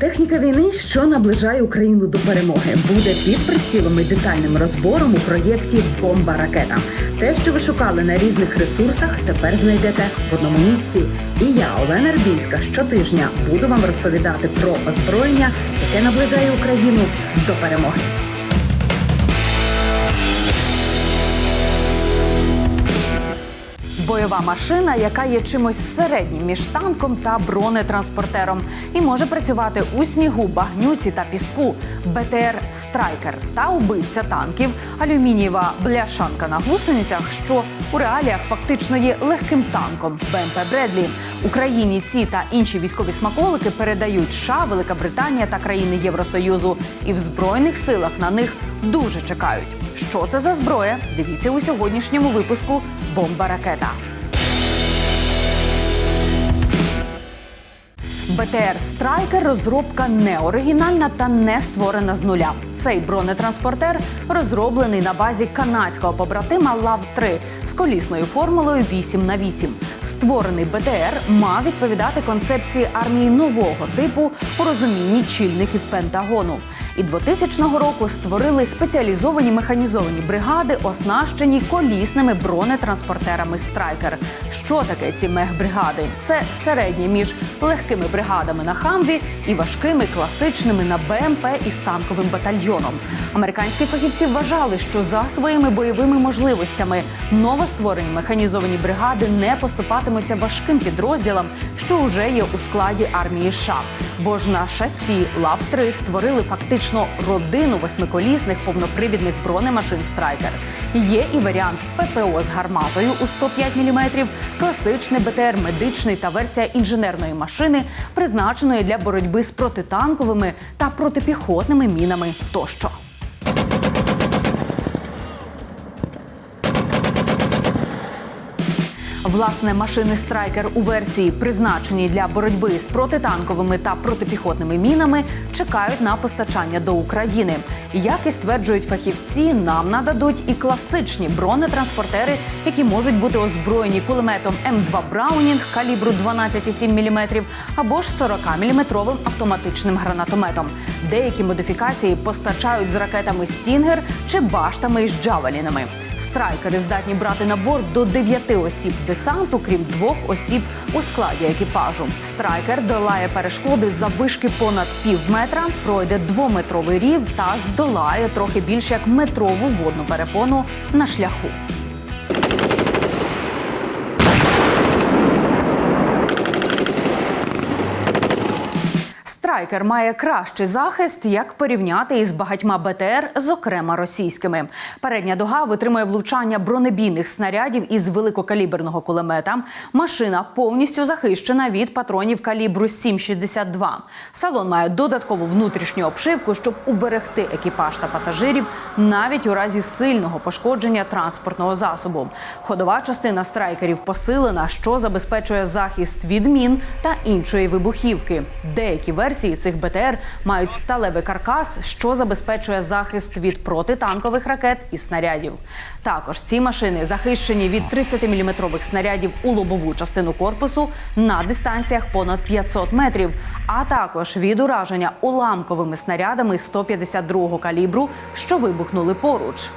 Техніка війни, що наближає Україну до перемоги, буде під прицілом і детальним розбором у проєкті Бомба ракета. Те, що ви шукали на різних ресурсах, тепер знайдете в одному місці. І я, Олена Рбінська, щотижня буду вам розповідати про озброєння, яке наближає Україну до перемоги. Бойова машина, яка є чимось середнім між танком та бронетранспортером, і може працювати у снігу, багнюці та піску. БТР Страйкер та убивця танків, алюмінієва бляшанка на гусеницях, що у реаліях фактично є легким танком БМП Бредлі. Україні ці та інші військові смаколики передають США, Велика Британія та країни Євросоюзу. І в збройних силах на них дуже чекають. Що це за зброя? Дивіться у сьогоднішньому випуску Бомба ракета. БТР Страйкер розробка не оригінальна та не створена з нуля. Цей бронетранспортер розроблений на базі канадського побратима лав 3 з колісною формулою 8 на 8 Створений БТР мав відповідати концепції армії нового типу у розумінні чільників Пентагону. І 2000 року створили спеціалізовані механізовані бригади, оснащені колісними бронетранспортерами Страйкер. Що таке ці мехбригади? Це середні між легкими бригадами на Хамві і важкими класичними на БМП із танковим батальйоном. Американські фахівці вважали, що за своїми бойовими можливостями новостворені механізовані бригади не поступатимуться важким підрозділам, що вже є у складі армії США. Бо ж на шасі лав 3 створили фактично родину восьмиколісних повнопривідних бронемашин Страйкер. Є і варіант ППО з гарматою у 105 мм, класичний БТР медичний та версія інженерної машини, призначеної для боротьби з протитанковими та протипіхотними мінами тощо. Власне, машини Страйкер у версії, призначеній для боротьби з протитанковими та протипіхотними мінами, чекають на постачання до України. Як і стверджують фахівці, нам нададуть і класичні бронетранспортери, які можуть бути озброєні кулеметом М2 Браунінг калібру 12,7 мм або ж 40-мм автоматичним гранатометом. Деякі модифікації постачають з ракетами Стінгер чи баштами із джавелінами. Страйкери здатні брати на борт до 9 осіб десанту, крім двох осіб у складі екіпажу. Страйкер долає перешкоди за вишки понад пів метра, пройде двометровий рів та здолає трохи більше як метрову водну перепону на шляху. Страйкер має кращий захист, як порівняти із багатьма БТР, зокрема російськими. Передня дога витримує влучання бронебійних снарядів із великокаліберного кулемета. Машина повністю захищена від патронів калібру 7,62. Салон має додаткову внутрішню обшивку, щоб уберегти екіпаж та пасажирів навіть у разі сильного пошкодження транспортного засобу. Ходова частина страйкерів посилена, що забезпечує захист від мін та іншої вибухівки. Деякі версії цих БТР мають сталевий каркас, що забезпечує захист від протитанкових ракет і снарядів. Також ці машини захищені від 30-мм снарядів у лобову частину корпусу на дистанціях понад 500 метрів, а також від ураження уламковими снарядами 152-го калібру, що вибухнули поруч.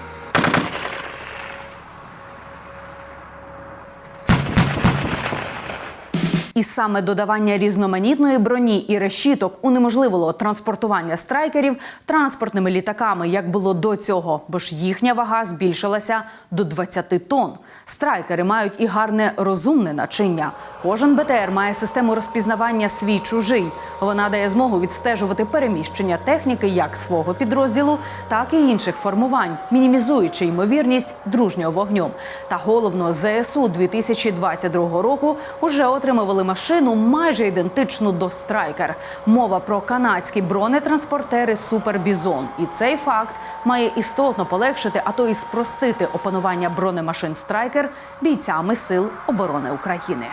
Саме додавання різноманітної броні і решіток унеможливило транспортування страйкерів транспортними літаками, як було до цього, бо ж їхня вага збільшилася до 20 тонн. Страйкери мають і гарне розумне начиння. Кожен БТР має систему розпізнавання свій чужий. Вона дає змогу відстежувати переміщення техніки як свого підрозділу, так і інших формувань, мінімізуючи ймовірність дружнього вогню. Та головно, ЗСУ 2022 року уже отримували машину майже ідентичну до страйкер. Мова про канадські бронетранспортери Супер Бізон. І цей факт має істотно полегшити, а то і спростити опанування бронемашин страйкер бійцями сил оборони України.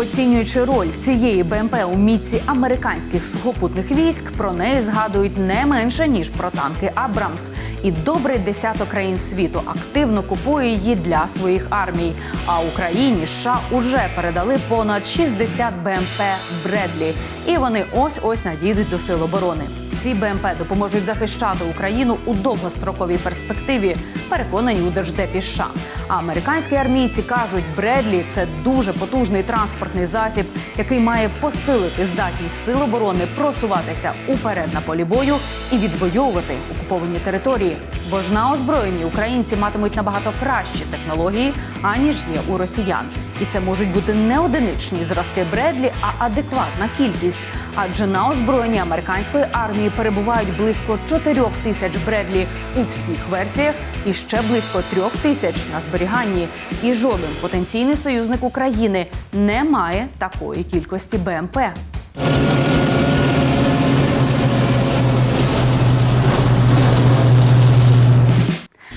Оцінюючи роль цієї БМП у мітці американських сухопутних військ, про неї згадують не менше ніж про танки Абрамс. І добрий десяток країн світу активно купує її для своїх армій. А Україні США уже передали понад 60 БМП Бредлі, і вони ось ось надійдуть до сил оборони. Ці БМП допоможуть захищати Україну у довгостроковій перспективі. Переконані у держдепі США. А американські армійці кажуть, Бредлі це дуже потужний транспортний засіб, який має посилити здатність сил оборони просуватися уперед на полі бою і відвоювати окуповані території. Бо ж на озброєнні українці матимуть набагато кращі технології аніж є у росіян. І це можуть бути не одиничні зразки Бредлі, а адекватна кількість. Адже на озброєнні американської армії перебувають близько 4 тисяч Бредлі у всіх версіях і ще близько 3 тисяч на зберіганні. І жоден потенційний союзник України не має такої кількості БМП.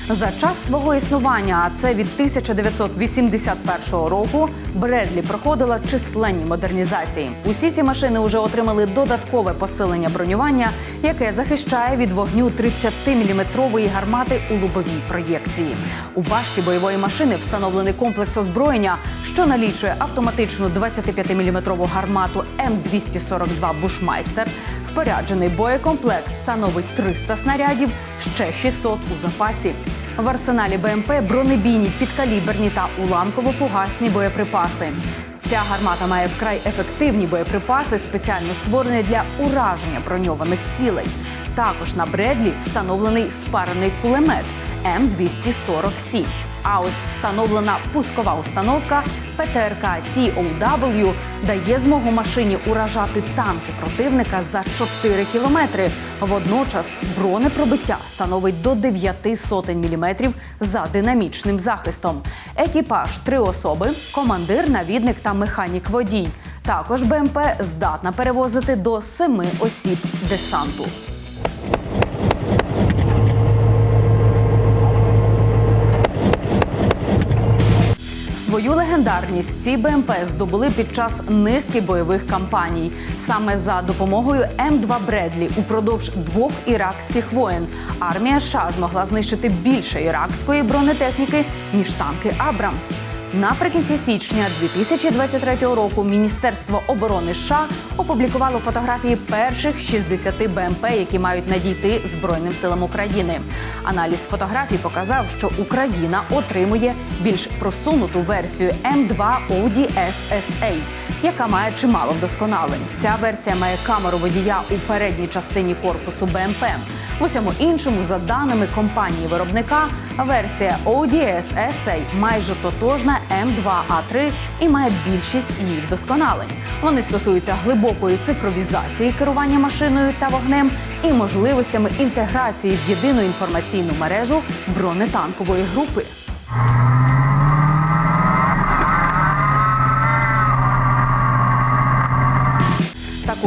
За час свого існування, а це від 1981 року, Бредлі проходила численні модернізації. Усі ці машини вже отримали додаткове посилення бронювання, яке захищає від вогню 30-мм гармати у лобовій проєкції. У башті бойової машини встановлений комплекс озброєння, що налічує автоматичну 25-мм гармату М242 Бушмайстер. Споряджений боєкомплект становить 300 снарядів, ще 600 у запасі. В арсеналі БМП бронебійні, підкаліберні та уламково-фугасні боєприпаси. Ця гармата має вкрай ефективні боєприпаси, спеціально створені для ураження броньованих цілей. Також на Бредлі встановлений спарений кулемет М240С. А ось встановлена пускова установка ПТРК TOW дає змогу машині уражати танки противника за 4 кілометри. Водночас бронепробиття становить до 9 сотень міліметрів за динамічним захистом. Екіпаж три особи: командир, навідник та механік водій. Також БМП здатна перевозити до 7 осіб десанту. Свою легендарність ці БМП здобули під час низки бойових кампаній. Саме за допомогою М2 Бредлі упродовж двох іракських воєн армія США змогла знищити більше іракської бронетехніки ніж танки Абрамс. Наприкінці січня 2023 року Міністерство оборони США опублікувало фотографії перших 60 БМП, які мають надійти Збройним силам України. Аналіз фотографій показав, що Україна отримує більш просунуту версію М2 ODSSA, яка має чимало вдосконалень. Ця версія має камеру водія у передній частині корпусу БМП. Усьому іншому, за даними компанії виробника, версія ODS SA майже тотожна М2А3 і має більшість її вдосконалень. Вони стосуються глибокої цифровізації керування машиною та вогнем і можливостями інтеграції в єдину інформаційну мережу бронетанкової групи.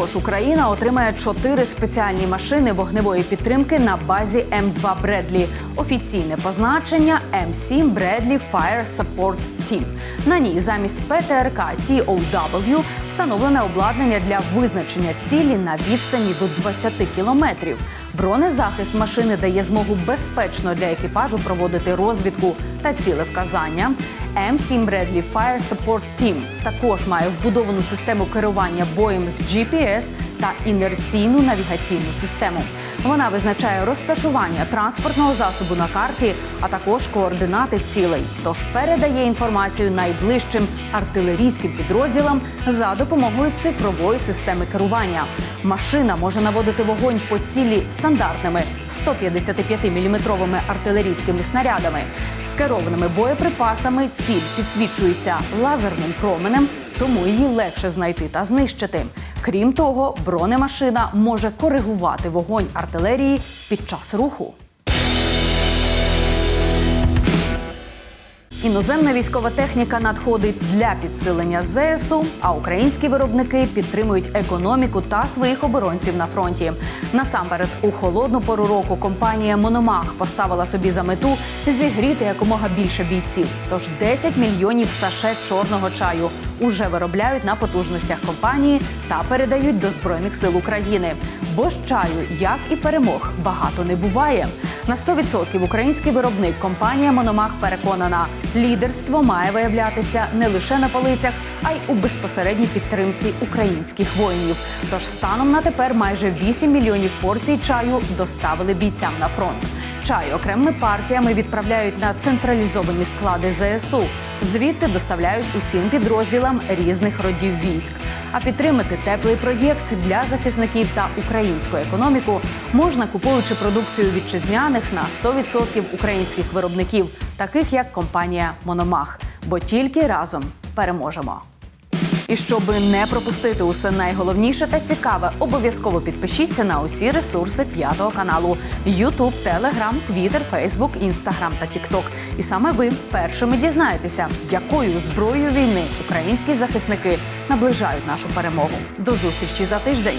Також Україна отримає чотири спеціальні машини вогневої підтримки на базі М2 Бредлі. Офіційне позначення М7 Бредлі Fire Support Team. На ній замість ПТРК TOW встановлене обладнання для визначення цілі на відстані до 20 кілометрів. Бронезахист машини дає змогу безпечно для екіпажу проводити розвідку та цілевказання. М7 Bradley Fire Support Team також має вбудовану систему керування боєм з GPS та інерційну навігаційну систему. Вона визначає розташування транспортного засобу на карті, а також координати цілей. Тож передає інформацію найближчим артилерійським підрозділам за допомогою цифрової системи керування. Машина може наводити вогонь по цілі стандартними 155-мм артилерійськими снарядами, з керованими боєприпасами. Ціль підсвічується лазерним променем, тому її легше знайти та знищити. Крім того, бронемашина може коригувати вогонь артилерії під час руху. Іноземна військова техніка надходить для підсилення ЗСУ, а українські виробники підтримують економіку та своїх оборонців на фронті. Насамперед, у холодну пору року компанія Мономах поставила собі за мету зігріти якомога більше бійців. Тож 10 мільйонів саше чорного чаю уже виробляють на потужностях компанії та передають до збройних сил України. Бо з чаю, як і перемог, багато не буває. На 100% український виробник компанія Мономах переконана, лідерство має виявлятися не лише на полицях, а й у безпосередній підтримці українських воїнів. Тож станом на тепер майже 8 мільйонів порцій чаю доставили бійцям на фронт. Чай окремими партіями відправляють на централізовані склади ЗСУ. Звідти доставляють усім підрозділам різних родів військ. А підтримати теплий проєкт для захисників та українську економіку можна купуючи продукцію вітчизняних на 100% українських виробників, таких як компанія Мономах. Бо тільки разом переможемо. І щоб не пропустити усе найголовніше та цікаве, обов'язково підпишіться на усі ресурси п'ятого каналу: YouTube, Telegram, Twitter, Facebook, Instagram та TikTok. І саме ви першими дізнаєтеся, якою зброєю війни українські захисники наближають нашу перемогу. До зустрічі за тиждень.